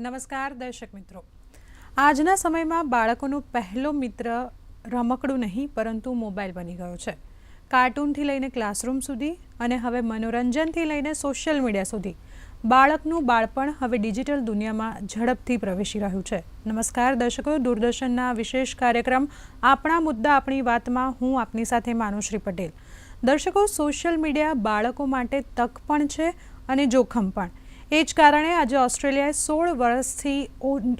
નમસ્કાર, દર્શક મિત્રો. આજના સમયમાં બાળકોનો પહેલો મિત્ર રમકડું નહીં, પરંતુ મોબાઈલ બની ગયો છે. કાર્ટૂનથી લઈને ક્લાસરૂમ સુધી અને હવે મનોરંજનથી લઈને સોશિયલ મીડિયા સુધી બાળકનું બાળપણ હવે ડિજિટલ દુનિયામાં ઝડપથી પ્રવેશી રહ્યું છે. નમસ્કાર, દર્શકો. દૂરદર્શનના વિશેષ કાર્યક્રમ આપણા મુદ્દા આપણી વાતમાં હું આપની સાથે માનુશ્રી પટેલ. દર્શકો, સોશિયલ મીડિયા બાળકો માટે તક પણ છે અને જોખમ પણ. એ જ કારણે આજે ઓસ્ટ્રેલિયાએ સોળ વર્ષથી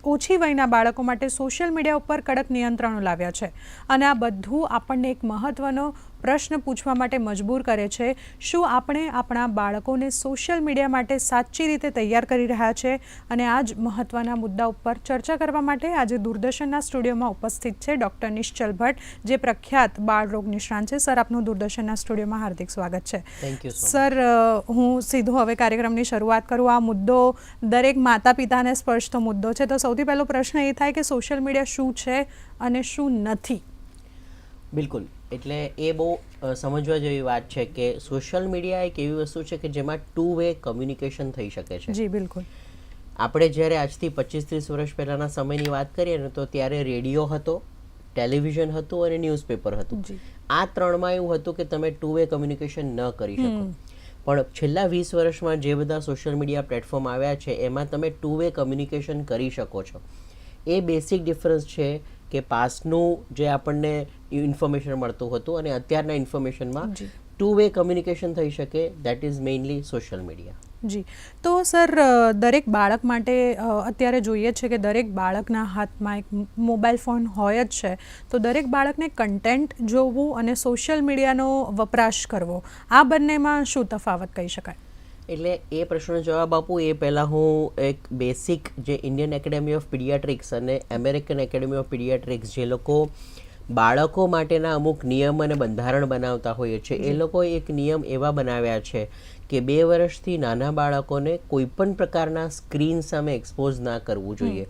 ઓછી વયના બાળકો માટે સોશિયલ મીડિયા ઉપર કડક નિયંત્રણો લાવ્યા છે. અને આ બધું આપણને એક મહત્ત્વનો પ્રશ્ન પૂછવા માટે મજબૂર કરે છે. શું આપણે આપણા બાળકોને સોશિયલ મીડિયા માટે સાચી રીતે તૈયાર કરી રહ્યા છે? અને આ જ મહત્ત્વના મુદ્દા ઉપર ચર્ચા કરવા માટે આજે દૂરદર્શનના સ્ટુડિયોમાં ઉપસ્થિત છે ડૉક્ટર નિશ્ચલ ભટ્ટ જે પ્રખ્યાત બાળ રોગ નિષ્ણાંત છે. સર આપનું દૂરદર્શનના સ્ટુડિયોમાં હાર્દિક સ્વાગત છે. સર હું સીધું હવે કાર્યક્રમની શરૂઆત કરું. આ મુદ્દો દરેક માતા પિતાને સ્પર્શતો મુદ્દો છે. તો સૌથી પહેલો પ્રશ્ન એ થાય કે સોશિયલ મીડિયા શું છે અને શું નથી? બિલકુલ. એટલે એ બહુ સમજવા જેવી વાત છે કે સોશિયલ મીડિયા એક એવી વસ્તુ છે કે જેમાં ટુ વે કમ્યુનિકેશન થઈ શકે છે. જી બિલકુલ. આપણે જ્યારે આજથી પચીસ ત્રીસ વર્ષ પહેલાંના સમયની વાત કરીએ ને તો ત્યારે રેડિયો હતો ટેલિવિઝન હતું અને ન્યૂઝપેપર હતું. આ ત્રણમાં એવું હતું કે તમે ટુ વે કમ્યુનિકેશન ન કરી શકો. પણ છેલ્લા વીસ વર્ષમાં જે બધા સોશિયલ મીડિયા પ્લેટફોર્મ આવ્યા છે એમાં તમે ટુ વે કમ્યુનિકેશન કરી શકો છો. એ બેસિક ડિફરન્સ છે કે પાસ્ટનું જે આપણને ઇન્ફોર્મેશન મળતું હતું અને અત્યારના ઇન્ફોર્મેશનમાં ટુ વે કમ્યુનિકેશન થઈ શકે that is mainly social media જી. તો સર દરેક બાળક માટે અત્યારે જોઈએ છે કે દરેક બાળકના હાથમાં એક મોબાઈલ ફોન હોય જ છે. તો દરેક બાળકને કન્ટેન્ટ જોવું અને સોશિયલ મીડિયાનો વપરાશ કરવો આ બંનેમાં શું તફાવત કહી શકાય? એટલે એ પ્રશ્નનો જવાબ આપું એ પહેલાં હું એક બેસિક જે ઇન્ડિયન એકેડેમી ઓફ પીડિયાટ્રિક્સ અને અમેરિકન એકેડેમી ઓફ પીડિયાટ્રિક્સ જે લોકો બાળકો માટેના અમુક નિયમ અને બંધારણ બનાવતા હોઈએ છે એ લોકોએ એક નિયમ એવા બનાવ્યા છે કે બે વર્ષથી નાના બાળકોને કોઈપણ પ્રકારના સ્ક્રીન સામે એક્સપોઝ ના કરવું જોઈએ.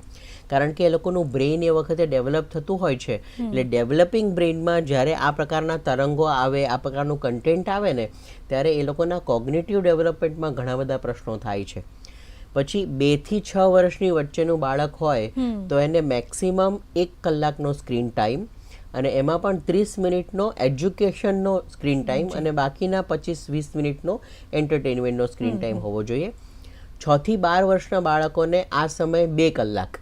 કારણ કે એ લોકોનું બ્રેઇન એ વખતે ડેવલપ થતું હોય છે. એટલે ડેવલપિંગ બ્રેઇનમાં જ્યારે આ પ્રકારના તરંગો આવે આ પ્રકારનું કન્ટેન્ટ આવે ને ત્યારે એ લોકોના કોગ્નેટિવ ડેવલપમેન્ટમાં ઘણા બધા પ્રશ્નો થાય છે. પછી બેથી છ વર્ષની વચ્ચેનું બાળક હોય તો એને મેક્સિમમ એક કલાકનો સ્ક્રીન ટાઈમ અને એમાં પણ ત્રીસ મિનિટનો એજ્યુકેશનનો સ્ક્રીન ટાઈમ અને બાકીના પચીસ વીસ મિનિટનો એન્ટરટેનમેન્ટનો સ્ક્રીન ટાઈમ હોવો જોઈએ. છ થી બાર વર્ષના બાળકોને આ સમય બે કલાક.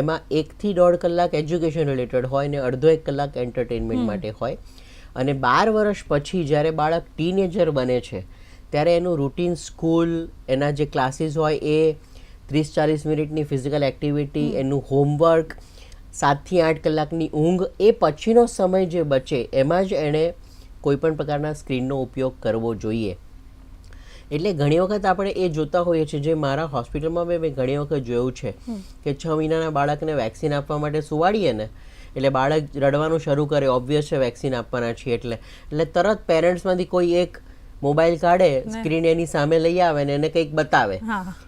એમાં એકથી દોઢ કલાક એજ્યુકેશન રિલેટેડ હોય ને અડધો એક કલાક એન્ટરટેનમેન્ટ માટે હોય. અને બાર વર્ષ પછી જ્યારે બાળક ટીનેજર બને છે ત્યારે એનું રૂટીન સ્કૂલ એના જે ક્લાસીસ હોય એ ત્રીસ ચાલીસ મિનિટની ફિઝિકલ એક્ટિવિટી એનું હોમવર્ક સાતથી આઠ કલાકની ઊંઘ એ પછીનો સમય જે બચે એમાં જ એણે કોઈપણ પ્રકારના સ્ક્રીનનો ઉપયોગ કરવો જોઈએ. એટલે ઘણી વખત આપણે એ જોતા હોઈએ છીએ જે મારા હોસ્પિટલમાં મેં ઘણી વખત જોયું છે કે છ મહિનાના બાળકને વેક્સિન આપવા માટે સુવાડીએ ને એટલે બાળક રડવાનું શરૂ કરે ઓબ્વિયસ છે વેક્સિન આપવાના છીએ એટલે. એટલે તરત પેરેન્ટ્સમાંથી કોઈ એક મોબાઈલ કાઢે સ્ક્રીન એની સામે લઈ આવે ને એને કંઈક બતાવે.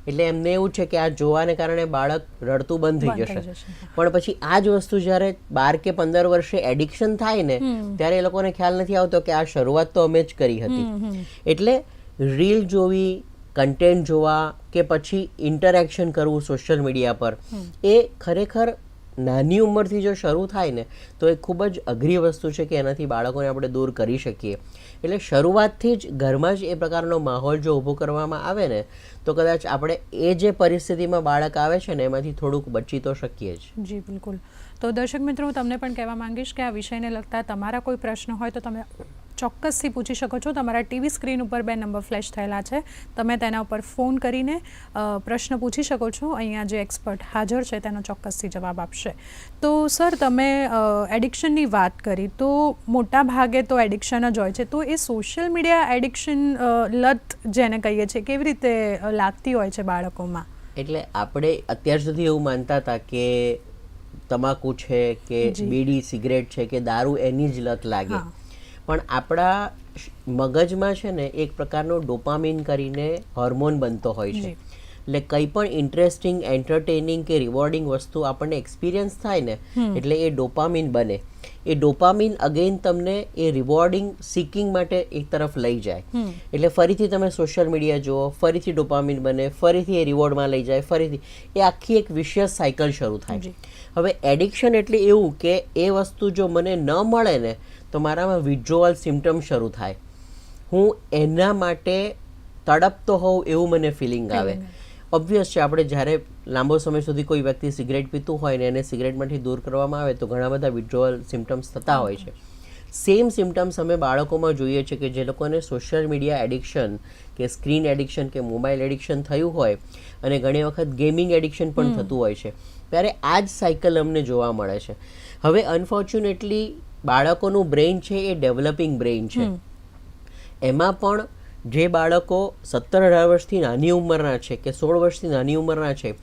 એટલે એમને એવું છે કે આ જોવાને કારણે બાળક રડતું બંધ થઈ જશે. પણ પછી આ જ વસ્તુ જ્યારે બાર કે પંદર વર્ષે એડિક્શન થાય ને ત્યારે એ લોકોને ખ્યાલ નથી આવતો કે આ શરૂઆત તો અમે જ કરી હતી. એટલે રીલ જોવી કન્ટેન્ટ જોવા કે પછી ઇન્ટરેક્શન કરવું સોશિયલ મીડિયા પર એ ખરેખર નાની ઉંમરથી જો શરૂ થાય ને તો એ ખૂબ જ અઘરી વસ્તુ છે કે એનાથી બાળકોને આપણે દૂર કરી શકીએ. એટલે શરૂઆતથી જ ઘરમાં જ એ પ્રકારનો માહોલ જો ઊભો કરવામાં આવે ને તો કદાચ આપણે એ જે પરિસ્થિતિમાં બાળક આવે છે ને એમાંથી થોડુંક બચી તો શકીએ જ. જી બિલકુલ. તો દર્શક મિત્રો હું તમને પણ કહેવા માંગીશ કે આ વિષયને લગતા તમારા કોઈ પ્રશ્ન હોય તો તમે ચોક્કસથી પૂછી શકો છો. તમારા ટીવી સ્ક્રીન ઉપર બે નંબર ફ્લેશ થયેલા છે. તમે તેના ઉપર ફોન કરીને પ્રશ્ન પૂછી શકો છો. અહીંયા જે એક્સપર્ટ હાજર છે તેનો ચોક્કસથી જવાબ આપશે. તો સર તમે એડિક્શનની વાત કરી તો મોટા ભાગે તો એડિક્શન જ હોય છે. તો એ સોશિયલ મીડિયા એડિક્શન લત જેને કહીએ છીએ કેવી રીતે લાગતી હોય છે બાળકોમાં? એટલે આપણે અત્યાર સુધી એવું માનતા હતા કે તમાકુ છે કે બીડી સિગરેટ છે કે દારૂ એની જ લત લાગે. પણ આપણા મગજમાં છે ને એક પ્રકારનો ડોપામિન કરીને હોર્મોન બનતો હોય છે. એટલે કંઈ પણ ઇન્ટરેસ્ટિંગ એન્ટરટેનિંગ કે રિવોર્ડિંગ વસ્તુ આપણને એક્સપિરિયન્સ થાય ને એટલે એ ડોપામિન બને. એ ડોપામિન અગેન તમને એ રિવોર્ડિંગ સિકિંગ માટે એક તરફ લઈ જાય. એટલે ફરીથી તમે સોશિયલ મીડિયા જુઓ ફરીથી ડોપામિન બને ફરીથી એ રિવોર્ડમાં લઈ જાય ફરીથી. એ આખી એક વિશિયસ સાયકલ શરૂ થાય. હવે એડિક્શન એટલે એવું કે એ વસ્તુ જો મને ન મળે ને તો મારામાં વિડ્રોઅલ સિમ્ટમ શરૂ થાય. હું એના માટે તડપતો હોઉં એવું મને ફિલિંગ આવે. ઓબ્વિયસ છે આપણે જ્યારે લાંબો સમય સુધી કોઈ વ્યક્તિ સિગરેટ પીતું હોય ને એને સિગરેટમાંથી દૂર કરવામાં આવે તો ઘણા બધા વિડ્રોઅલ સિમ્ટમ્સ થતા હોય છે. સેમ સિમ્ટમ્સ અમે બાળકોમાં જોઈએ છે કે જે લોકોને સોશિયલ મીડિયા એડિક્શન કે સ્ક્રીન એડિક્શન કે મોબાઈલ એડિક્શન થયું હોય અને ઘણી વખત ગેમિંગ એડિક્શન પણ થતું હોય છે. ત્યારે આ જ સાયકલ અમને જોવા મળે છે. હવે અનફોર્ચ્યુનેટલી બાળકોનું બ્રેઇન છે એ ડેવલપિંગ બ્રેઇન છે. એમાં પણ જે બાળકો સત્તર અઢાર વર્ષથી નાની ઉંમરના છે કે સોળ વર્ષથી નાની ઉંમરના છે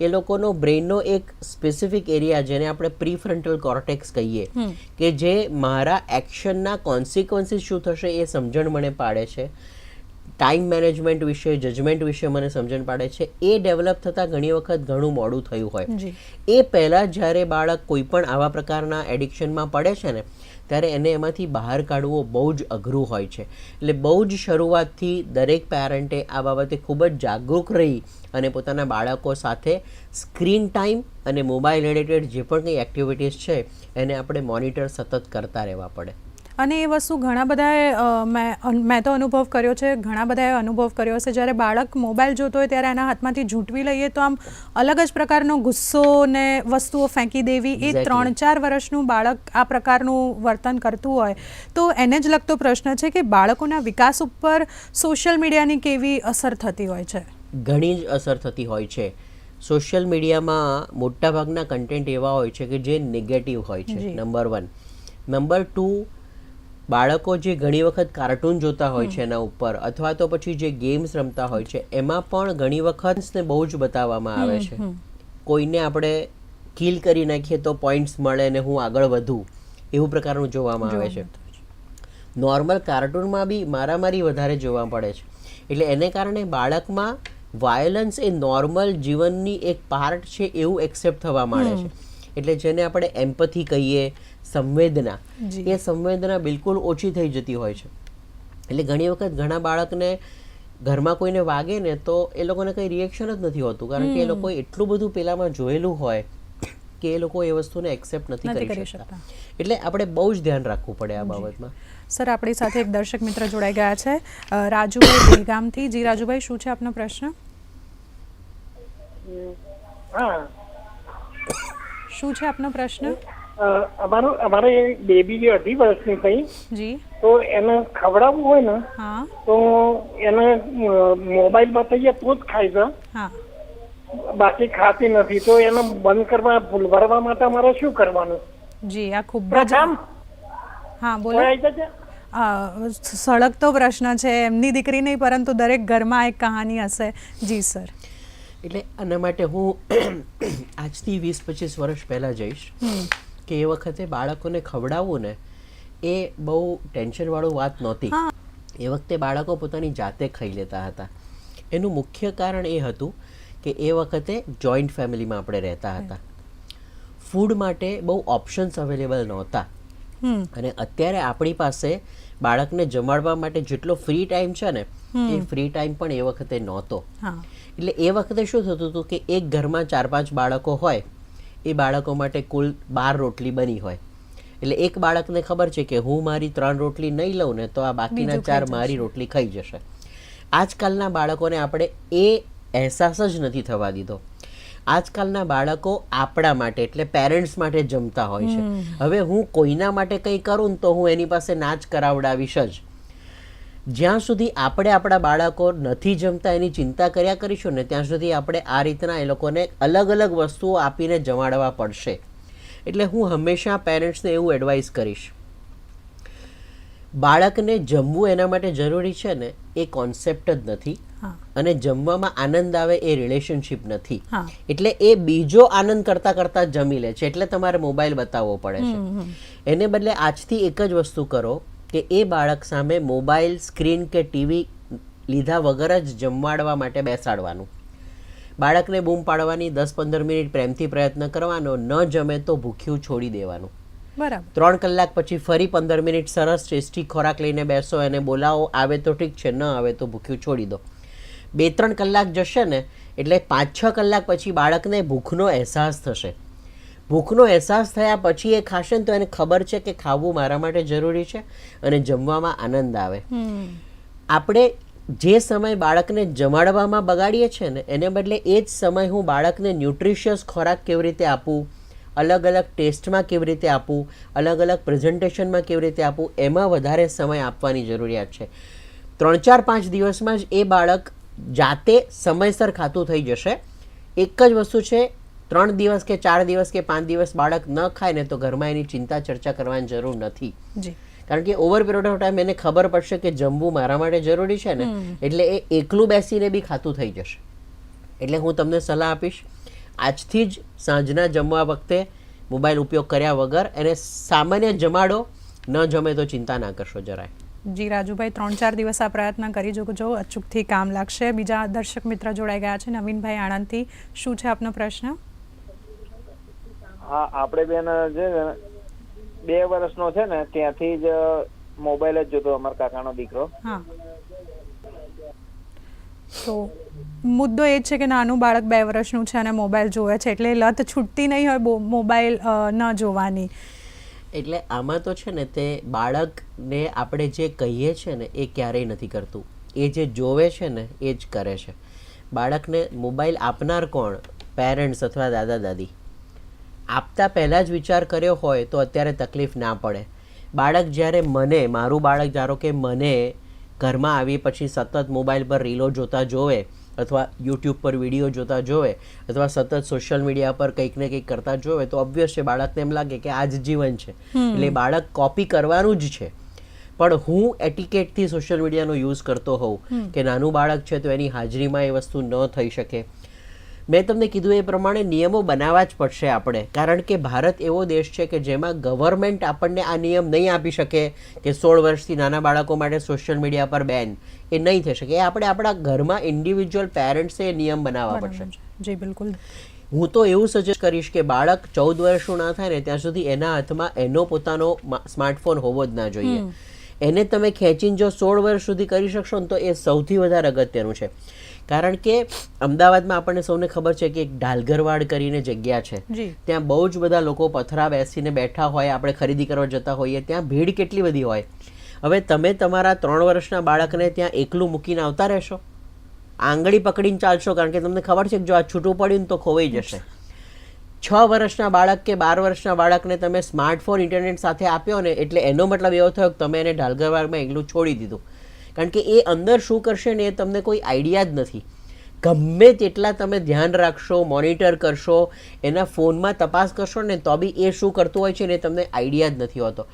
એ લોકોનો બ્રેઇનનો એક સ્પેસિફિક એરિયા જેને આપણે પ્રીફ્રન્ટલ કોર્ટેક્સ કહીએ કે જે મારા એક્શનના કોન્સિક્વન્સીસ શું થશે એ સમજણ મને પાડે છે. ટાઈમ મેનેજમેન્ટ વિશે જજમેન્ટ વિશે મને સમજણ પાડે છે. એ ડેવલપ થતાં ઘણી વખત ઘણું મોડું થયું હોય. એ પહેલાં જ્યારે બાળક કોઈ પણ આવા પ્રકારના એડિક્શનમાં પડે છે ને ત્યારે એને એમાંથી બહાર કાઢવું બહુ જ અઘરું હોય છે. એટલે બહુ જ શરૂઆતથી દરેક પેરેન્ટે આ બાબતે ખૂબ જ જાગૃત રહી અને પોતાના બાળકો સાથે સ્ક્રીન ટાઈમ અને મોબાઈલ રિલેટેડ જે પણ કંઈ એક્ટિવિટીઝ છે એને આપણે મોનિટર સતત કરતા રહેવા પડે. અને એ વસ્તુ ઘણા બધાએ મેં મેં તો અનુભવ કર્યો છે ઘણા બધાએ અનુભવ કર્યો છે જ્યારે બાળક મોબાઈલ જોતો હોય ત્યારે એના હાથમાંથી ઝૂંટવી લઈએ તો આમ અલગ જ પ્રકારનો ગુસ્સો ને વસ્તુઓ ફેંકી દેવી. એ ત્રણ ચાર વર્ષનું બાળક આ પ્રકારનું વર્તન કરતું હોય. તો એને જ લગતો પ્રશ્ન છે કે બાળકોના વિકાસ ઉપર સોશિયલ મીડિયાની કેવી અસર થતી હોય છે? ઘણી જ અસર થતી હોય છે. સોશિયલ મીડિયામાં મોટાભાગના કન્ટેન્ટ એવા હોય છે કે જે નેગેટિવ હોય છે. Number one. નંબર ટુ બાળકો જે ઘણી વખત કાર્ટૂન જોતા હોય છે એના ઉપર અથવા તો પછી જે ગેમ્સ રમતા હોય છે એમાં પણ ઘણી વખત બહુ જ બતાવવામાં આવે છે. કોઈને આપણે કિલ કરી નાખીએ તો પોઈન્ટ્સ મળે ને હું આગળ વધું એવું પ્રકારનું જોવામાં આવે છે. નોર્મલ કાર્ટૂનમાં બી મારામારી વધારે જોવા પડે છે. એટલે એને કારણે બાળકમાં વાયોલન્સ એ નોર્મલ જીવનની એક પાર્ટ છે એવું એક્સેપ્ટ થવા માંડે છે. એટલે જેને આપણે એમ્પથી કહીએ સંવેદના. જી. એ સંવેદના બિલકુલ ઓછી થઈ જતી હોય છે. એટલે ઘણી વખત ઘણા બાળકને ઘરમાં કોઈને વાગે ને તો એ લોકોને કંઈ રિએક્શન જ નથી હોતું. કારણ કે એ લોકો એટલું બધું પેલામાં જોયેલું હોય કે એ લોકો એ વસ્તુને એક્સેપ્ટ નથી કરી શકતા. એટલે આપણે બહુ જ ધ્યાન રાખવું પડે આ બાબતમાં. સર આપણી સાથે એક દર્શક મિત્ર જોડાઈ ગયા છે રાજુભાઈ બેલગામથી જી રાજુભાઈ શું છે આપનો પ્રશ્ન? હા. શું છે આપનો પ્રશ્ન? અમારો અમારે બેબી જે અઢી વર્ષની થઈ જી. તો એને ખવડાવવું હોય ને હા. તો એને મોબાઈલમાં થઈએ તો જ ખાય છે. હા. બાકી ખાતી નથી તો એને બંધ કરવા ભૂલભરવા માટે અમારે શું કરવાનું? જી આ ખૂબ જ હા બોલો. સળગતો પ્રશ્ન છે એમની દીકરી નહીં પરંતુ દરેક ઘરમાં એક કહાની હશે. જી સર. એટલે આના માટે હું આજથી વીસ પચીસ વર્ષ પહેલાં જઈશ. કે એ વખતે બાળકોને ખવડાવવું ને એ બહુ ટેન્શનવાળું વાત નહોતી. એ વખતે બાળકો પોતાની જાતે ખાઈ લેતા હતા. એનું મુખ્ય કારણ એ હતું કે એ વખતે જોઈન્ટ ફેમિલીમાં આપણે રહેતા હતા. ફૂડ માટે બહુ ઓપ્શન્સ અવેલેબલ નહોતા. અને અત્યારે આપણી પાસે બાળકને જમાડવા માટે જેટલો ફ્રી ટાઈમ છે ને એ ફ્રી ટાઈમ પણ એ વખતે નહોતો. એટલે એ વખતે શું થતું હતું કે એક ઘરમાં ચાર પાંચ બાળકો હોય એ બાળકો માટે કુલ બાર રોટલી બની હોય. એટલે એક બાળકને ખબર છે કે હું મારી ત્રણ રોટલી નહીં લઉં ને તો આ બાકીના ચાર મારી રોટલી ખાઈ જશે. આજકાલના બાળકોને આપણે એ અહેસાસ જ નથી થવા દીધો. આજકાલના બાળકો આપણા માટે એટલે પેરેન્ટ્સ માટે જમતા હોય છે. હવે હું કોઈના માટે કંઈ કરું ને તો હું એની પાસે નાચ કરાવડાવીશ જ. જ્યાં સુધી આપણે આપણા બાળકો નથી જમતા એની ચિંતા કર્યા કરીશું ને ત્યાં સુધી આપણે આ રીતના એ લોકોને અલગ અલગ વસ્તુઓ આપીને જમાડવા પડશે. એટલે હું હંમેશા પેરેન્ટ્સને એવું એડવાઇસ કરીશ. બાળકને જમવું એના માટે જરૂરી છે ને એ કોન્સેપ્ટ જ નથી. અને જમવામાં આનંદ આવે એ રિલેશનશિપ નથી. એટલે એ બીજો આનંદ કરતા કરતા જમી લે છે. એટલે તમારે મોબાઈલ બતાવવો પડે છે. એને બદલે આજથી એક જ વસ્તુ કરો. કે એ બાળક સામે મોબાઈલ સ્ક્રીન કે ટીવી લીધા વગર જ જમવાડવા માટે બેસાડવાનું. બાળકને બૂમ પાડવાની દસ પંદર મિનિટ પ્રેમથી પ્રયત્ન કરવાનો ન જમે તો ભૂખ્યું છોડી દેવાનું. બરાબર. ત્રણ કલાક પછી ફરી પંદર મિનિટ સરસ ટેસ્ટી ખોરાક લઈને બેસો એને બોલાવો આવે તો ઠીક છે ન આવે તો ભૂખ્યું છોડી દો. બે ત્રણ કલાક જશે ને એટલે પાંચ છ કલાક પછી બાળકને ભૂખનો અહેસાસ થશે. ભૂખનો અહેસાસ થયા પછી એ ખાશે ને તો એને ખબર છે કે ખાવું મારા માટે જરૂરી છે અને જમવામાં આનંદ આવે. હમ. આપણે જે સમય બાળકને જમાડવામાં બગાડીએ છીએ ને એને બદલે એ જ સમય હું બાળકને ન્યુટ્રિશિયસ ખોરાક કેવી રીતે આપું અલગ અલગ ટેસ્ટમાં કેવી રીતે આપું અલગ અલગ પ્રેઝન્ટેશનમાં કેવી રીતે આપું એમાં વધારે સમય આપવાની જરૂરિયાત છે. ત્રણ ચાર પાંચ દિવસમાં જ એ બાળક જાતે સમયસર ખાતું થઈ જશે. એક જ વસ્તુ છે ત્રણ દિવસ કે ચાર દિવસ કે પાંચ દિવસ બાળક ન ખાય ને તો ઘરમાં એની ચિંતા ચર્ચા કરવાની જરૂર નથી. કારણ કે ઓવર પીરિયડ ઓફ ટાઈમ એને ખબર પડશે કે જમવું મારા માટે જરૂરી છે ને એટલે એ એકલું બેસીને બી ખાતું થઈ જશે. એટલે હું તમને સલાહ આપીશ આજથી જ સાંજના જમવા વખતે મોબાઈલ ઉપયોગ કર્યા વગર એને સામાન્ય જમાડો ન જમે તો ચિંતા ના કરશો જરાય. જી રાજુભાઈ ત્રણ ચાર દિવસ આ પ્રયત્ન કરી જોજો અચૂકથી કામ લાગશે. બીજા દર્શક મિત્ર જોડાઈ ગયા છે. નવીનભાઈ આણંદથી શું છે આપનો પ્રશ્ન? હા આપણે બેન છે ને, બે વર્ષનો છે ને ત્યાંથી જ મોબાઈલ જ જોતો અમારા કાકાનો દીકરો. હા. તો મુદ્દો એ છે કે નાનું બાળક બે વર્ષનું છે અને મોબાઈલ જોવે છે એટલે લત છૂટતી નહીં હોય મોબાઈલ ન જોવાની. એટલે આમાં તો છે ને તે બાળકને આપણે જે કહીએ છીએ ને એ ક્યારેય નથી કરતું. એ જે જોવે છે ને એ જ કરે છે. બાળકને મોબાઈલ આપનાર કોણ? પેરેન્ટ્સ અથવા દાદા દાદી આપતા પહેલાં જ વિચાર કર્યો હોય તો અત્યારે તકલીફ ના પડે. બાળક જ્યારે મને મારું બાળક ધારો કે મને ઘરમાં આવી પછી સતત મોબાઈલ પર રીલો જોતા જોવે અથવા યુટ્યુબ પર વીડિયો જોતા જોવે અથવા સતત સોશિયલ મીડિયા પર કંઈક ને કંઈક કરતા જોવે તો ઓબ્વિયસ છે બાળકને એમ લાગે કે આ જ જીવન છે. એટલે બાળક કોપી કરવાનું જ છે. પણ હું એટિકેટથી સોશિયલ મીડિયાનો યુઝ કરતો હોઉં કે નાનું બાળક છે તો એની હાજરીમાં એ વસ્તુ ન થઈ શકે. મેં તમને કીધું એ પ્રમાણે નિયમો બનાવવા જ પડશે આપણે. કારણ કે ભારત એવો દેશ છે કે જેમાં ગવર્મેન્ટ આપણને આ નિયમ નહીં આપી શકે કે સોળ વર્ષથી નાના બાળકો માટે સોશિયલ મીડિયા પર બેન એ નહીં થઈ શકે. એ આપણે આપણા ઘરમાં ઇન્ડિવિજ્યુઅલ પેરેન્ટ્સે એ નિયમ બનાવવા પડશે. જી બિલકુલ. હું તો એવું સજેસ્ટ કરીશ કે બાળક ચૌદ વર્ષનું ના થાય ને ત્યાં સુધી એના હાથમાં એનો પોતાનો સ્માર્ટફોન હોવો જ ના જોઈએ. એને તમે ખેંચીને જો સોળ વર્ષ સુધી કરી શકશો ને તો એ સૌથી વધારે અગત્યનું છે. કારણ કે અમદાવાદમાં આપણને સૌને ખબર છે કે એક ડાલગરવાડ કરીને જગ્યા છે. ત્યાં બહુ જ બધા લોકો પથરા બેસીને બેઠા હોય આપણે ખરીદી કરવા જતા હોઈએ ત્યાં ભીડ કેટલી બધી હોય. હવે તમે તમારા ત્રણ વર્ષના બાળકને ત્યાં એકલું મૂકીને આવતા રહેશો? આંગળી પકડીને ચાલશો કારણ કે તમને ખબર છે કે જો આ છૂટું પડ્યું ને તો ખોવાઈ જશે. છ વર્ષના બાળક કે બાર વર્ષના બાળકને તમે સ્માર્ટફોન ઇન્ટરનેટ સાથે આપ્યો ને એટલે એનો મતલબ એવો થયો કે તમે એને ઢાલગરવાડમાં એકલું છોડી દીધું. કારણ કે એ અંદર શું કરશે ને એ તમને કોઈ આઈડિયા જ નથી. ગમે તેટલા તમે ધ્યાન રાખશો મોનિટર કરશો એના ફોનમાં તપાસ કરશો ને તો બી એ શું કરતું હોય છે ને એ તમને આઈડિયા જ નથી હોતો.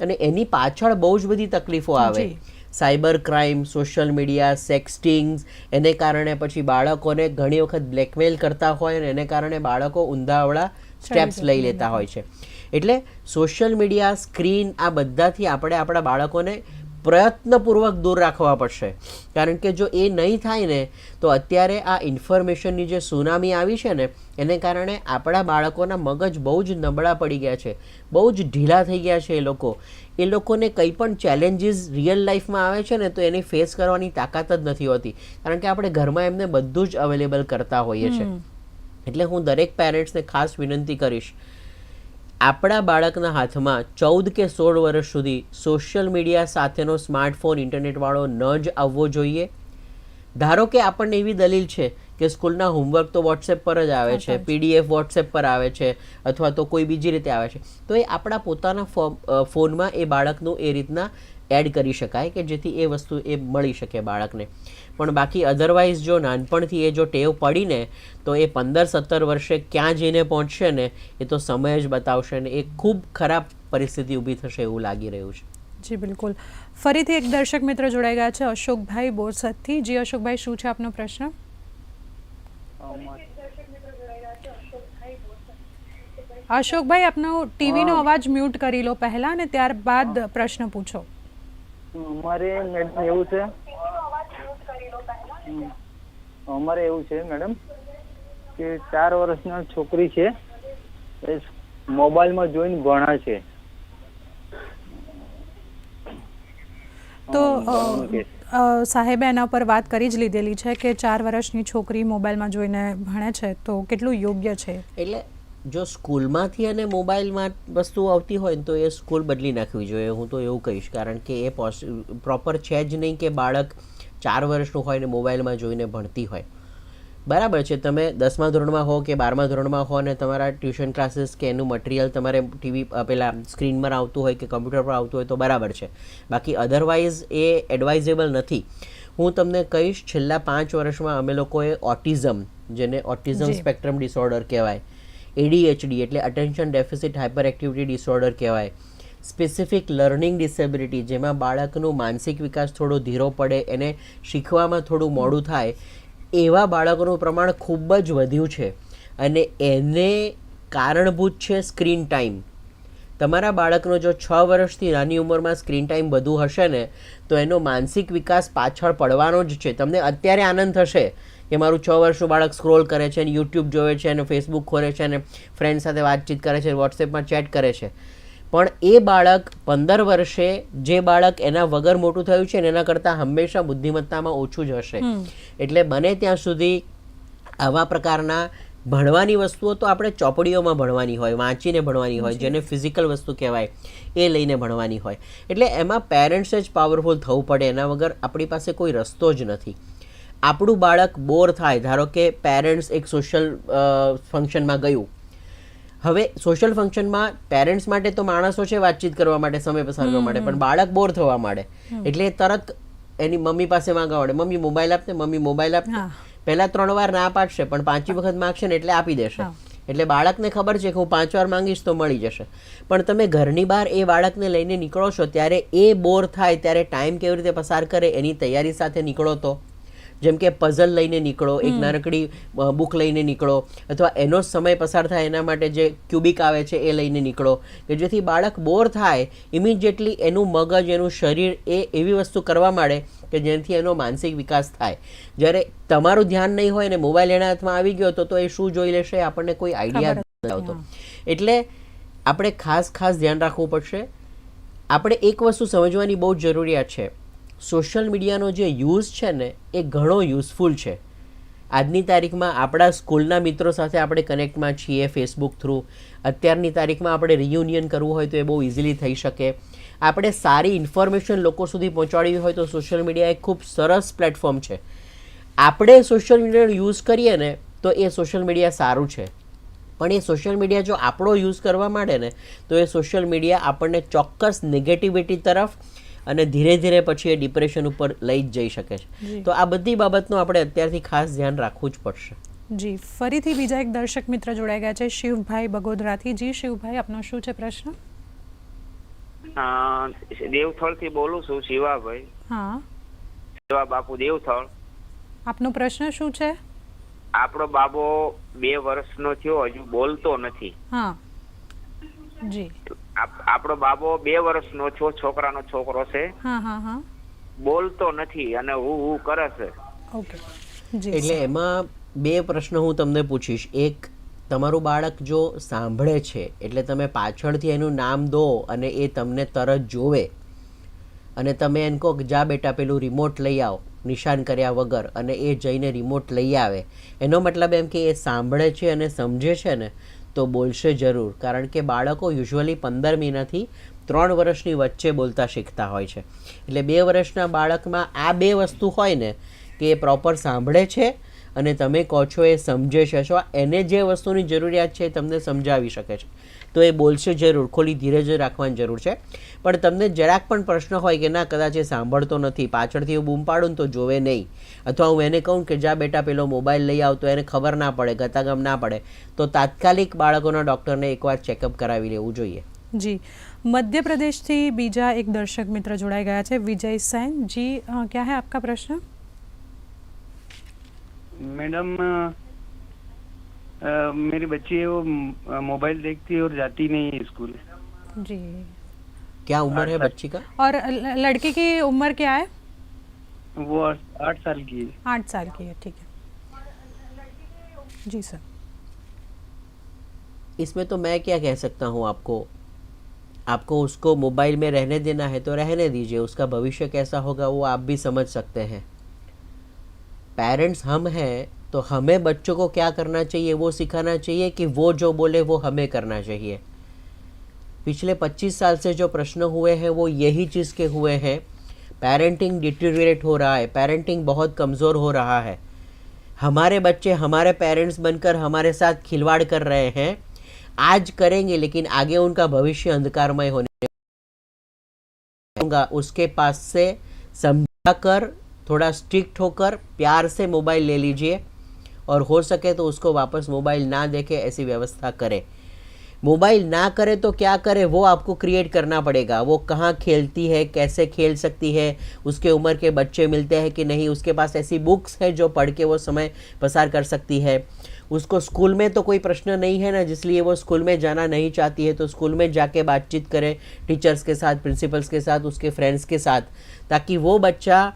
અને એની પાછળ બહુ જ બધી તકલીફો આવે. Cyber crime social media sextings એને કારણે પછી બાળકોને ઘણી વખત બ્લેકમેલ કરતા હોય અને એને કારણે બાળકો ઊંધાવળા સ્ટેપ્સ લઈ લેતા હોય છે. એટલે સોશિયલ મીડિયા સ્ક્રીન આ બધાથી આપણે આપણા બાળકોને પ્રયત્નપૂર્વક દૂર રાખવા પડશે. કારણ કે જો એ નહીં થાય ને તો અત્યારે આ ઇન્ફોર્મેશનની જે સુનામી આવી છે ને એને કારણે આપણા બાળકોના મગજ બહુ જ નબળા પડી ગયા છે. બહુ જ ઢીલા થઈ ગયા છે એ લોકો. એ લોકોને કંઈ પણ ચેલેન્જીસ રિયલ લાઈફમાં આવે છે ને તો એની ફેસ કરવાની તાકાત જ નથી હોતી. કારણ કે આપણે ઘરમાં એમને બધું જ અવેલેબલ કરતા હોઈએ છીએ એટલે હું દરેક પેરેન્ટ્સને ખાસ વિનંતી કરીશ આપણા બાળકના હાથમાં ચૌદ કે સોળ વર્ષ સુધી સોશિયલ મીડિયા સાથેનો સ્માર્ટફોન ઇન્ટરનેટવાળો ન જ આવવો જોઈએ. ધારો કે આપણને એવી દલીલ છે કે સ્કૂલના હોમવર્ક તો વોટ્સએપ પર જ આવે છે પીડીએફ વોટ્સએપ પર આવે છે અથવા તો કોઈ બીજી રીતે આવે છે. તો એ આપણા પોતાના ફોનમાં એ બાળકનું એ રીતના એડ કરી શકાય કે જેથી એ વસ્તુ એ મળી શકે બાળકને. પણ બાકી અધરવાઇઝ જો નાનપણથી એ જો ટેવ પડીને તો એ પંદર સત્તર વર્ષે ક્યાં જઈને પહોંચશે ને એ તો સમય જ બતાવશે ને એ ખૂબ ખરાબ પરિસ્થિતિ ઊભી થશે એવું લાગી રહ્યું છે. જી બિલકુલ. ફરીથી એક દર્શક મિત્ર જોડાઈ ગયા છે અશોકભાઈ બોરસદથી. જી અશોકભાઈ શું છે આપનો પ્રશ્ન? અશોકભાઈ આપનો ટીવીનો અવાજ મ્યુટ કરી લો પહેલા અને ત્યારબાદ પ્રશ્ન પૂછો. અમારે મેડમ એવું છે. અમારે એવું છે મેડમ કે ચાર વર્ષના છોકરી છે. એ મોબાઈલમાં જોઈને ભણે છે. તો સાહેબે એના પર વાત કરી જ લીધેલી છે કે ચાર વર્ષની છોકરી મોબાઈલમાં જોઈને ભણે છે તો કેટલું યોગ્ય છે? એટલે જો સ્કૂલમાંથી અને મોબાઈલમાં વસ્તુ આવતી હોય ને તો એ સ્કૂલ બદલી નાખવી જોઈએ. હું તો એવું કહીશ. કારણ કે એ પ્રોપર છે જ નહીં કે બાળક ચાર વર્ષનું હોય ને મોબાઈલમાં જોઈને ભણતી હોય. બરાબર છે. તમે દસમા ધોરણમાં હો કે બારમા ધોરણમાં હો અને તમારા ટ્યુશન ક્લાસીસ કે એનું મટીરિયલ તમારે ટીવી પેલા સ્ક્રીનમાં આવતું હોય કે કમ્પ્યુટર પર આવતું હોય તો બરાબર છે. બાકી અધરવાઇઝ એ એડવાઇઝેબલ નથી. હું તમને કહીશ છેલ્લા પાંચ વર્ષમાં અમે લોકોએ ઓટિઝમ જેને ઓટિઝમ. સ્પેક્ટ્રમ ડિસઓર્ડર કહેવાય એડીએચડી એટલે attention deficit hyper activity disorder કહેવાય. સ્પેસિફિક લર્નિંગ ડિસેબિલિટી જેમાં બાળકનો માનસિક વિકાસ થોડો ધીરો પડે, એને શીખવામાં થોડું મોડું થાય, એવા બાળકોનું પ્રમાણ ખૂબ જ વધ્યું છે. અને એને કારણભૂત છે સ્ક્રીન ટાઈમ. તમારા બાળકનો જો છ વર્ષથી નાની ઉંમરમાં સ્ક્રીન ટાઈમ વધુ હશે ને, તો એનો માનસિક વિકાસ પાછળ પડવાનો જ છે. તમને અત્યારે આનંદ થશે. કે મારું છ વર્ષનું બાળક સ્ક્રોલ કરે છે અને યુટ્યુબ જોવે છે અને ફેસબુક ખોલે છે અને ફ્રેન્ડ સાથે વાતચીત કરે છે વોટ્સએપમાં ચેટ કરે છે. પણ એ બાળક પંદર વર્ષે જે બાળક એના વગર મોટું થયું છે ને એના કરતાં હંમેશા બુદ્ધિમત્તામાં ઓછું જ હશે. એટલે બને ત્યાં સુધી આવા પ્રકારના ભણવાની વસ્તુઓ તો આપણે ચોપડીઓમાં ભણવાની હોય વાંચીને ભણવાની હોય જેને ફિઝિકલ વસ્તુ કહેવાય એ લઈને ભણવાની હોય. એટલે એમાં પેરેન્ટ્સે જ પાવરફુલ થવું પડે એના વગર આપણી પાસે કોઈ રસ્તો જ નથી. આપણું બાળક બોર થાય. ધારો કે પેરેન્ટ્સ એક સોશિયલ ફંક્શનમાં ગયું. હવે સોશિયલ ફંક્શનમાં પેરેન્ટ્સ માટે તો માણસો છે વાતચીત કરવા માટે સમય પસાર કરવા માટે પણ બાળક બોર થવા માંડે. એટલે એ તરત એની મમ્મી પાસે માંગવા માંડે. મમ્મી મોબાઈલ આપને મમ્મી મોબાઈલ આપને. પહેલાં પહેલા ત્રણ વાર ના પાડશે પણ પાંચમી વખત માગશે ને એટલે આપી દેશે. એટલે બાળકને ખબર છે કે હું પાંચ વાર માંગીશ તો મળી જશે. પણ તમે ઘરની બહાર એ બાળકને લઈને નીકળો છો ત્યારે એ બોર થાય ત્યારે ટાઈમ કેવી રીતે પસાર કરે એની તૈયારી સાથે નીકળો તો? જેમ કે પઝલ લઈને નીકળો એક નાનકડી બુક લઈને નીકળો અથવા એનો સમય પસાર થાય એના માટે જે ક્યુબિક આવે છે એ લઈને નીકળો કે જેથી બાળક બોર થાય ઇમિડિયેટલી એનું મગજ એનું શરીર એ એવી વસ્તુ કરવા માંડે કે જેનાથી એનો માનસિક વિકાસ થાય. જ્યારે તમારું ધ્યાન નહીં હોય ને મોબાઈલ એના હાથમાં આવી ગયો તો તો એ શું જોઈ લેશે? આપણને કોઈ આઈડિયા નથી આવતો. એટલે આપણે ખાસ ખાસ ધ્યાન રાખવું પડશે. આપણે એક વસ્તુ સમજવાની બહુ જ જરૂરિયાત છે. સોશિયલ મીડિયાનો જે યુઝ છે ને, એ ઘણો યુઝફુલ છે. આજની તારીખમાં આપણા સ્કૂલના મિત્રો સાથે આપણે કનેક્ટમાં છીએ ફેસબુક થ્રુ. અત્યારની તારીખમાં આપણે રિયુનિયન કરવું હોય તો એ બહુ ઇઝીલી થઈ શકે. આપણે સારી ઇન્ફોર્મેશન લોકો સુધી પહોંચાડવી હોય તો સોશિયલ મીડિયા એક ખૂબ સરસ પ્લેટફોર્મ છે. આપણે સોશિયલ મીડિયાનો યુઝ કરીએ ને, તો એ સોશિયલ મીડિયા સારું છે. પણ એ સોશિયલ મીડિયા જો આપણો યુઝ કરવા માંડે ને, તો એ સોશિયલ મીડિયા આપણને ચોક્કસ નેગેટિવિટી તરફ અને ધીરે ધીરે પછી એ ડિપ્રેશન ઉપર લઈ જ જઈ શકે છે. તો આ બધી બાબતનું આપણે અત્યારથી ખાસ ધ્યાન રાખવું જ પડશે. જી ફરીથી બીજા એક દર્શક મિત્ર જોડાઈ ગયા છે શિવભાઈ બગોદરાથી. જી શિવભાઈ આપનો શું છે પ્રશ્ન? દેવથળ દેવથળથી બોલું છું શિવાભાઈ. હા. શિવા બાપુ દેવથળ. આપનો પ્રશ્ન શું છે? આપણો બાબો બે વર્ષનો થયો હજુ બોલતો નથી. હા. જી. આપણો બાબો બે વર્ષનો છો છોકરાનો છોકરો છે. હા હા હા. બોલતો નથી અને હું હું કરે છે. એટલે એમાં બે પ્રશ્ન હું તમને પૂછીશ. એક તમારું બાળક જો સાંભળે છે એટલે તમે પાછળથી એનું નામ દો અને એ તમને તરત જોવે. અને તમે એને કહો કે જા બેટા પેલું રિમોટ લઈ આવ. નિશાન કર્યા વગર અને એ જઈને રિમોટ લઈ આવે. એનો મતલબ એમ કે એ સાંભળે છે અને સમજે છે ને? તો બોલશે જરૂર, કારણ કે બાળકો યુઝ્યુઅલી પંદર મહિનાથી ત્રણ વર્ષની વચ્ચે બોલતા શીખતા હોય છે. એટલે બે વર્ષના બાળકમાં આ બે વસ્તુ હોય ને, કે એ પ્રોપર સાંભળે છે અને તમે કહો છો એ સમજે છે. અથવા એને જે વસ્તુની જરૂરિયાત છે એ તમને સમજાવી શકે છે. તો એ બોલશે જરૂર. ખોલી ધીરજ રાખવાની જરૂર છે. પણ તમને જરાક પણ પ્રશ્ન હોય કે ના કદાચ એ સાંભળતો નથી પાછળથી હું બૂમ પાડું તો જોવે નહીં. અથવા હું એને કહું કે જા બેટા પેલો મોબાઈલ લઈ આવતો એને ખબર ના પડે ગતાગમ ના પડે. તો તાત્કાલિક બાળકોના ડૉક્ટરને એકવાર ચેકઅપ કરાવી લેવું જોઈએ. જી. મધ્યપ્રદેશથી બીજા એક દર્શક મિત્ર જોડાઈ ગયા છે વિજય સૈન. જી ક્યાં હે આપકા પ્રશ્ન? મેડમ मेरी बच्ची है वो मोबाइल देखती है और जाती नहीं है स्कूल। जी। क्या उम्र है बच्ची का? और लड़की की उम्र क्या है? वो आठ आठ साल की है। आठ साल की है ठीक है। जी सर। इसमें तो मैं क्या कह सकता हूँ आपको? आपको उसको मोबाइल में रहने देना है तो रहने दीजिए उसका भविष्य कैसा होगा वो आप भी समझ सकते हैं। पेरेंट्स हम हैं तो हमें बच्चों को क्या करना चाहिए, वो सिखाना चाहिए कि वो जो बोले वो हमें करना चाहिए। पिछले 25 साल से जो प्रश्न हुए हैं, वो यही चीज़ के हुए हैं। पेरेंटिंग डिटेरिएट हो रहा है पेरेंटिंग बहुत कमज़ोर हो रहा है। हमारे बच्चे, हमारे पेरेंट्स बनकर हमारे साथ खिलवाड़ कर रहे हैं। आज करेंगे, लेकिन आगे उनका भविष्य अंधकारमय होने उसके पास से समझा कर थोड़ा स्ट्रिक्ट होकर, प्यार से मोबाइल ले लीजिए। और हो सके तो उसको वापस मोबाइल ना देखे, ऐसी व्यवस्था करें। मोबाइल ना करे तो क्या करे? वो आपको क्रिएट करना पड़ेगा। वो कहाँ खेलती है, कैसे खेल सकती है, उसके उम्र के बच्चे मिलते हैं कि नहीं, उसके पास ऐसी बुक्स है जो पढ़ के वो समय पसार कर सकती है। उसको स्कूल में तो कोई प्रश्न नहीं है ना, जिसलिए वो स्कूल में जाना नहीं चाहती है तो स्कूल में जाके बातचीत करें टीचर्स के साथ प्रिंसिपल्स के साथ, उसके फ्रेंड्स के साथ, ताकि वो बच्चा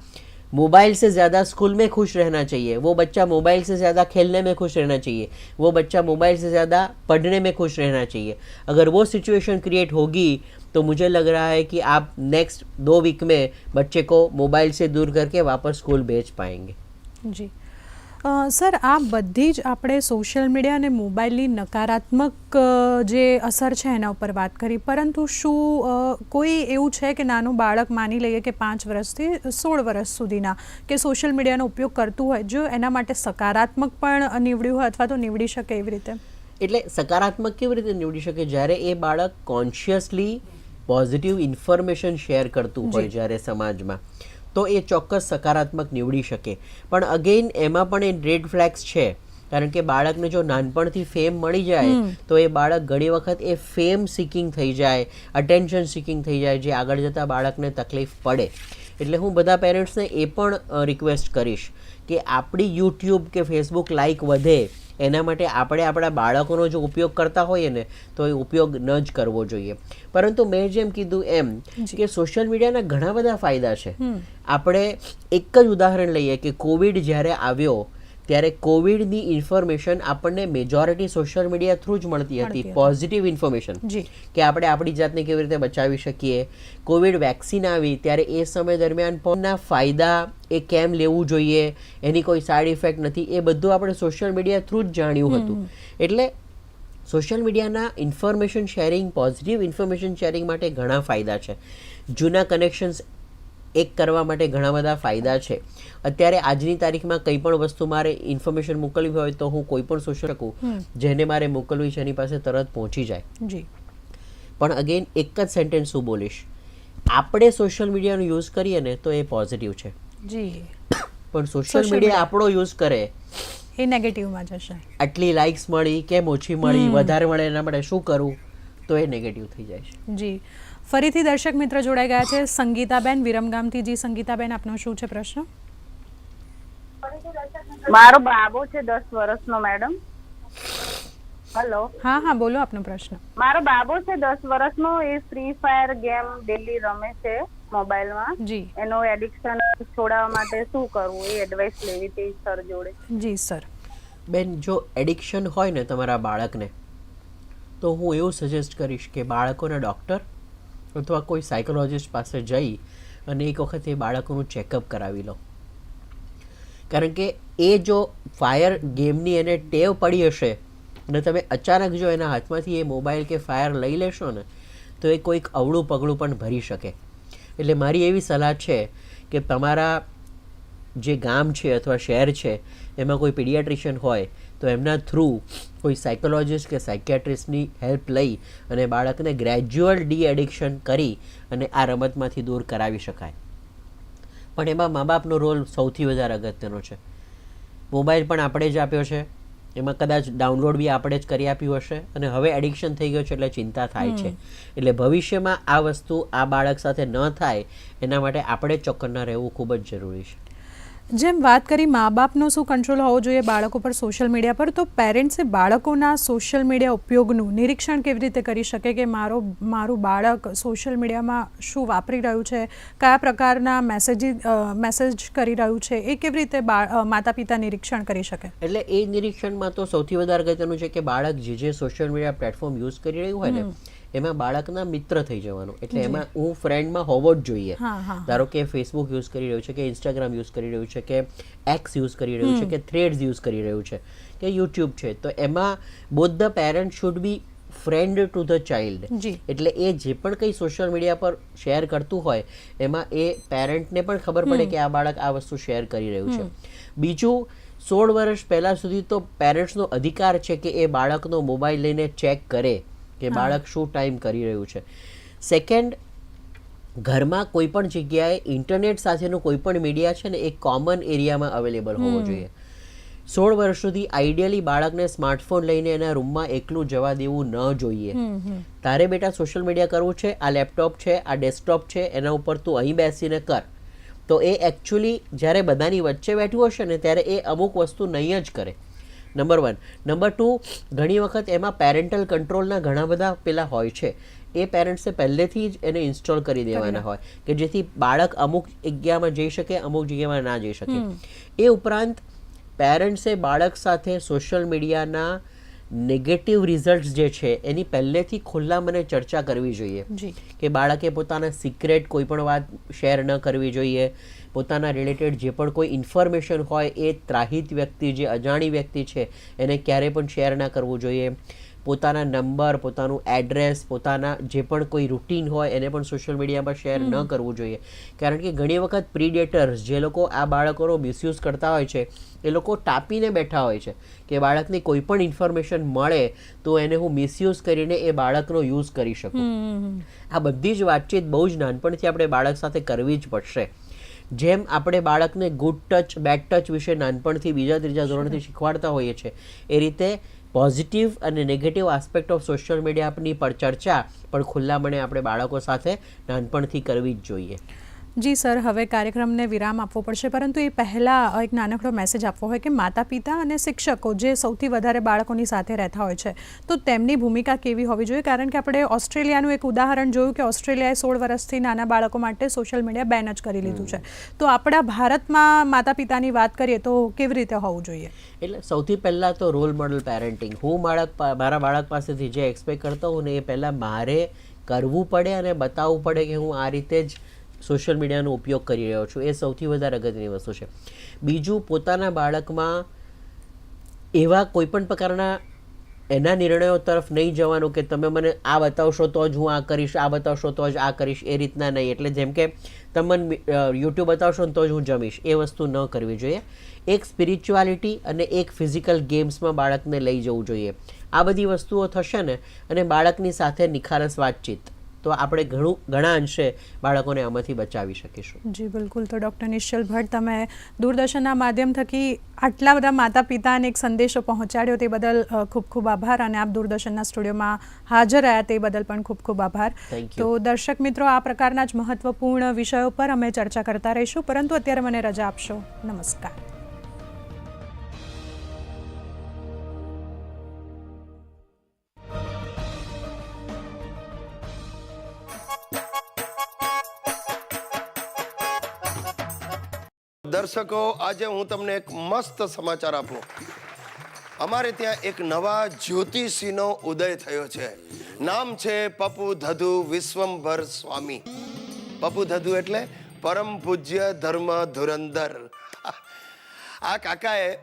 मोबाइल से ज़्यादा स्कूल में खुश रहना चाहिए। वो बच्चा मोबाइल से ज़्यादा खेलने में खुश रहना चाहिए। वो बच्चा मोबाइल से ज़्यादा पढ़ने में खुश रहना चाहिए। अगर वो सिचुएशन क्रिएट होगी तो मुझे लग रहा है कि आप नेक्स्ट दो वीक में बच्चे को मोबाइल से दूर करके वापस स्कूल भेज पाएँगे। અ, સર આ બધી જ આપણે સોશિયલ મીડિયા અને મોબાઈલની નકારાત્મક જે અસર છે એના ઉપર વાત કરી. પરંતુ શું કોઈ એવું છે કે નાનું બાળક માની લઈએ કે પાંચ વર્ષથી સોળ વર્ષ સુધીના કે સોશિયલ મીડિયાનો ઉપયોગ કરતું હોય જો એના માટે સકારાત્મક પણ નીવડ્યું હોય અથવા તો નીવડી શકે એવી રીતે? એટલે સકારાત્મક કેવી રીતે નીવડી શકે? જ્યારે એ બાળક કોન્શિયસલી પોઝિટિવ ઇન્ફોર્મેશન શેર કરતું હોય જ્યારે સમાજમાં. તો એ ચોક્કસ સકારાત્મક નીવડી શકે. પણ અગેઇન એમાં પણ એ રેડ ફ્લેગ્સ છે. કારણ કે બાળકને જો નાનપણથી ફેમ મળી જાય તો એ બાળક ઘણી વખત એ ફેમ સિકિંગ થઈ જાય અટેન્શન સિકિંગ થઈ જાય જે આગળ જતાં બાળકને તકલીફ પડે. એટલે હું બધા પેરેન્ટ્સને એ પણ રિક્વેસ્ટ કરીશ કે આપણી યુટ્યુબ કે ફેસબુક લાઈક વધે એના માટે આપણે આપણા બાળકોનો જો ઉપયોગ કરતા હોઈએ ને તો એ ઉપયોગ ન જ કરવો જોઈએ. પરંતુ મેં જેમ કીધું એમ કે સોશિયલ મીડિયાના ઘણા બધા ફાયદા છે. આપણે એક જ ઉદાહરણ લઈએ કે કોવિડ જ્યારે આવ્યો ત્યારે કોવિડની ઇન્ફોર્મેશન આપણને મેજોરિટી સોશિયલ મીડિયા થ્રુ જ મળતી હતી. પોઝિટિવ ઇન્ફોર્મેશન કે આપણે આપણી જાતને કેવી રીતે બચાવી શકીએ. કોવિડ વેક્સિન આવી ત્યારે એ સમય દરમિયાન પણના ફાયદા એ કેમ લેવું જોઈએ એની કોઈ સાઈડ ઇફેક્ટ નથી એ બધું આપણે સોશિયલ મીડિયા થ્રુ જ જાણ્યું હતું. એટલે સોશિયલ મીડિયાના information sharing positive information sharing માટે ઘણા ફાયદા છે. જૂના કનેક્શન્સ એક કરવા માટે ઘણા બધા ફાયદા છે. અત્યારે આજની તારીખમાં કંઈ પણ વસ્તુ મારે ઇન્ફોર્મેશન મોકલવી હોય તો હું કોઈ પણ સોશિયલ શકું જેને મારે મોકલવી છે એની પાસે તરત પહોંચી જાય. જી. પણ અગેન એક જ સેન્ટેન્સ હું બોલીશ. આપણે સોશિયલ મીડિયાનો યુઝ કરીએ ને તો એ પોઝિટિવ છે. જી. પણ સોશિયલ મીડિયા આપણો યુઝ કરે. એ નેગેટિવમાં જશે. આટલી લાઇક્સ મળી કેમ ઓછી મળી વધારે મળે એના માટે શું કરવું તો એ નેગેટિવ થઈ જાય છે. જી. ફરીથી દર્શક મિત્ર જોડાઈ ગયા છે. સંગીતાબેન વિરમગામથી જી. સંગીતાબેન આપનો શું છે પ્રશ્ન? મારો બાબો છે દસ વર્ષનો મેડમ. હેલો હા હા બોલો આપનો પ્રશ્ન. મારો બાબો છે દસ વર્ષનો એ ફ્રી ફાયર ગેમ ડેલી રમે છે મોબાઈલમાં. જી. એનો એડિક્શન છોડાવવા માટે શું કરવું? એ એડવાઇસ લેવી હતી સર જોડે. જી સર. બેન જો એડિક્શન હોય ને તમારા બાળકને તો હું એવું સજેસ્ટ કરીશ કે બાળકોને ડૉક્ટર અથવા કોઈ સાયકોલોજિસ્ટ પાસે જઈ અને એક વખત એ બાળકોનું ચેકઅપ કરાવી લો. કારણ કે એ જો ફાયર ગેમની એને ટેવ પડી હશે અને તમે અચાનક જો એના હાથમાંથી એ મોબાઈલ કે ફાયર લઈ લેશો ને, તો એ કોઈક અવળું પગલું પણ ભરી શકે. એટલે મારી એવી સલાહ છે કે તમારા જે ગામ છે અથવા શહેર છે, એમાં કોઈ પીડિયાટ્રિશિયન હોય તો એમના થ્રુ કોઈ સાયકોલોજિસ્ટ કે સાયકેટ્રિસ્ટની હેલ્પ લઈ અને બાળકને ગ્રેજ્યુઅલ ડી એડિક્શન કરી અને આ રમતમાંથી દૂર કરાવી શકાય. પણ એમાં મા બાપનો રોલ સૌથી વધારે અગત્યનો છે. મોબાઈલ પણ આપણે જ આપ્યો છે. એમાં કદાચ ડાઉનલોડ બી આપણે જ કરી આપ્યું હશે અને હવે એડિક્શન થઈ ગયો છે એટલે ચિંતા થાય છે. એટલે ભવિષ્યમાં આ વસ્તુ આ બાળક સાથે ન થાય એના માટે આપણે ચોક્કસના રહેવું ખૂબ જ જરૂરી છે. જેમ વાત કરી મા બાપનો શું કંટ્રોલ હોવો જોઈએ બાળકો પર સોશિયલ મીડિયા પર તો પેરેન્ટ્સે બાળકોના સોશિયલ મીડિયા ઉપયોગનું નિરીક્ષણ કેવી રીતે કરી શકે કે મારો મારું બાળક સોશિયલ મીડિયામાં શું વાપરી રહ્યું છે કયા પ્રકારના મેસેજી મેસેજ કરી રહ્યું છે એ કેવી રીતે માતા પિતા નિરીક્ષણ કરી શકે? એટલે એ નિરીક્ષણમાં તો સૌથી વધારે અગત્યનું છે કે બાળક જે જે સોશિયલ મીડિયા પ્લેટફોર્મ યુઝ કરી રહ્યું હોય ને એમાં બાળકના મિત્ર થઈ જવાનું. એટલે એમાં હું ફ્રેન્ડમાં હોવો જ જોઈએ. ધારો કે ફેસબુક યુઝ કરી રહ્યું છે કે ઇન્સ્ટાગ્રામ યુઝ કરી રહ્યું છે કે એક્સ યુઝ કરી રહ્યું છે કે થ્રેડ્સ યુઝ કરી રહ્યું છે કે યુટ્યુબ છે. તો એમાં both the parent should be friend to the child એટલે એ જે પણ કંઈ સોશિયલ મીડિયા પર શેર કરતું હોય એમાં એ પેરેન્ટને પણ ખબર પડે કે આ બાળક આ વસ્તુ શેર કરી રહ્યું છે. બીજું સોળ વર્ષ પહેલાં સુધી તો પેરેન્ટ્સનો અધિકાર છે કે એ બાળકનો મોબાઈલ લઈને ચેક કરે. કે બાળક શું ટાઈમ કરી રહ્યું છે. સેકન્ડ ઘરમાં કોઈ પણ જગ્યાએ ઇન્ટરનેટ સાથેનું કોઈ પણ મીડિયા છે ને એ કોમન એરિયામાં અવેલેબલ હોવો જોઈએ. સોળ વર્ષ સુધી આઈડિયલી બાળકને સ્માર્ટફોન લઈને એના રૂમમાં એકલું જવા દેવું ન જોઈએ. તારે બેટા સોશિયલ મીડિયા કરવું છે આ લેપટોપ છે આ ડેસ્કટોપ છે એના ઉપર તું અહીં બેસીને કર. તો એ એકચ્યુઅલી જ્યારે બધાની વચ્ચે બેઠું હશે ને ત્યારે એ અમુક વસ્તુ નહીં જ કરે. નંબર વન નંબર ટુ ઘણી વખત એમાં પેરેન્ટલ કંટ્રોલના ઘણા બધા પેલા હોય છે. એ પેરેન્ટ્સે પહેલેથી જ એને ઇન્સ્ટોલ કરી દેવાના હોય. કે જેથી બાળક અમુક જગ્યામાં જઈ શકે અમુક જગ્યામાં ના જઈ શકે. એ ઉપરાંત પેરેન્ટ્સે બાળક સાથે સોશિયલ મીડિયાના નેગેટિવ રિઝલ્ટ્સ જે છે એની પહેલેથી ખુલ્લા મને ચર્ચા કરવી જોઈએ. કે બાળકે પોતાના સિક્રેટ કોઈ પણ વાત શેર ન કરવી જોઈએ પોતાના રિલેટેડ જે પણ કોઈ ઇન્ફોર્મેશન હોય એ ત્રાહિત વ્યક્તિ જે અજાણી વ્યક્તિ છે એને ક્યારે પણ શેર ના કરવું જોઈએ. પોતાના નંબર પોતાનું એડ્રેસ પોતાના જે પણ કોઈ રૂટીન હોય એને પણ સોશિયલ મીડિયામાં શેર ન કરવું જોઈએ. કારણ કે ઘણી વખત પ્રીડેટર્સ જે લોકો આ બાળકોનો મિસયુઝ કરતા હોય છે એ લોકો ટાપીને બેઠા હોય છે કે બાળકને કોઈ પણ ઇન્ફોર્મેશન મળે તો એને હું મિસયુઝ કરીને એ બાળકનો યુઝ કરી શકું. આ બધી જ વાતચીત બહુ જ નાનપણથી આપણે બાળક સાથે કરવી જ પડશે. જેમ આપણે બાળકને ગુડ ટચ બેડ ટચ વિશે નાનપણથી બીજા ત્રીજા ધોરણથી શીખવાડતા હોઈએ છીએ એ રીતે પોઝિટિવ અને નેગેટિવ આસ્પેક્ટ ઓફ સોશિયલ મીડિયાની પર ચર્ચા, પણ ખુલ્લા મને આપણે બાળકો સાથે નાનપણથી કરવી જ જોઈએ. જી સર હવે કાર્યક્રમને વિરામ આપવો પડશે પરંતુ એ પહેલાં એક નાનકડો મેસેજ આપવો હોય કે માતા પિતા અને શિક્ષકો જે સૌથી વધારે બાળકોની સાથે રહેતા હોય છે તો તેમની ભૂમિકા કેવી હોવી જોઈએ? કારણ કે આપણે ઓસ્ટ્રેલિયાનું એક ઉદાહરણ જોયું કે ઓસ્ટ્રેલિયાએ સોળ વર્ષથી નાના બાળકો માટે સોશિયલ મીડિયા બેન જ કરી લીધું છે. તો આપણા ભારતમાં માતા પિતાની વાત કરીએ તો કેવી રીતે હોવું જોઈએ? એટલે સૌથી પહેલાં તો રોલ મોડલ પેરેન્ટિંગ હું બાળક મારા બાળક પાસેથી જે એક્સપેક્ટ કરતો હું ને એ પહેલાં મારે કરવું પડે અને બતાવવું પડે કે હું આ રીતે જ સોશિયલ મીડિયાનો ઉપયોગ કરી રહ્યો છું. એ સૌથી વધારે અગત્યની વસ્તુ છે. બીજું, પોતાના બાળકમાં એવા કોઈ પણ પ્રકારના એના નિર્ણયો તરફ નહીં જવાનું કે તમે મને આ બતાવશો તો જ હું આ કરીશ, આ બતાવશો તો જ આ કરીશ, એ રીતના નહીં. એટલે જેમ કે તમે યુટ્યુબ બતાવશો ને તો જ હું જમીશ. એ વસ્તુ ન કરવી જોઈએ. એક સ્પિરિચ્યુઆલિટી અને એક ફિઝિકલ ગેમ્સમાં બાળકને લઈ જવું જોઈએ. આ બધી વસ્તુઓ થશે ને અને બાળકની સાથે નિખારસ વાતચીત. તો આપણે ઘણું ઘણા અંશે બાળકોને આમાંથી બચાવી શકીશું. જી બિલકુલ. તો ડૉક્ટર નિશ્ચલ ભટ્ટ તમે દૂરદર્શનના માધ્યમ થકી આટલા બધા માતા પિતાને એક સંદેશો પહોંચાડ્યો તે બદલ ખૂબ ખૂબ આભાર અને આપ દૂરદર્શનના સ્ટુડિયોમાં હાજર રહ્યા તે બદલ પણ ખૂબ ખૂબ આભાર. તો દર્શક મિત્રો આ પ્રકારના જ મહત્વપૂર્ણ વિષયો પર અમે ચર્ચા કરતા રહીશું. પરંતુ અત્યારે મને રજા આપશો. નમસ્કાર. દર્શકો, આજે હું તમને એક મસ્ત સમાચાર આપું. અમારે ત્યાં એક નવા જ્યોતિષીનો ઉદય થયો છે. નામ છે પપુ ધધુ વિશ્વંભર સ્વામી. પપુ ધધુ એટલે પરમ પૂજ્ય ધર્મ ધુરંધર. આ કાકાએ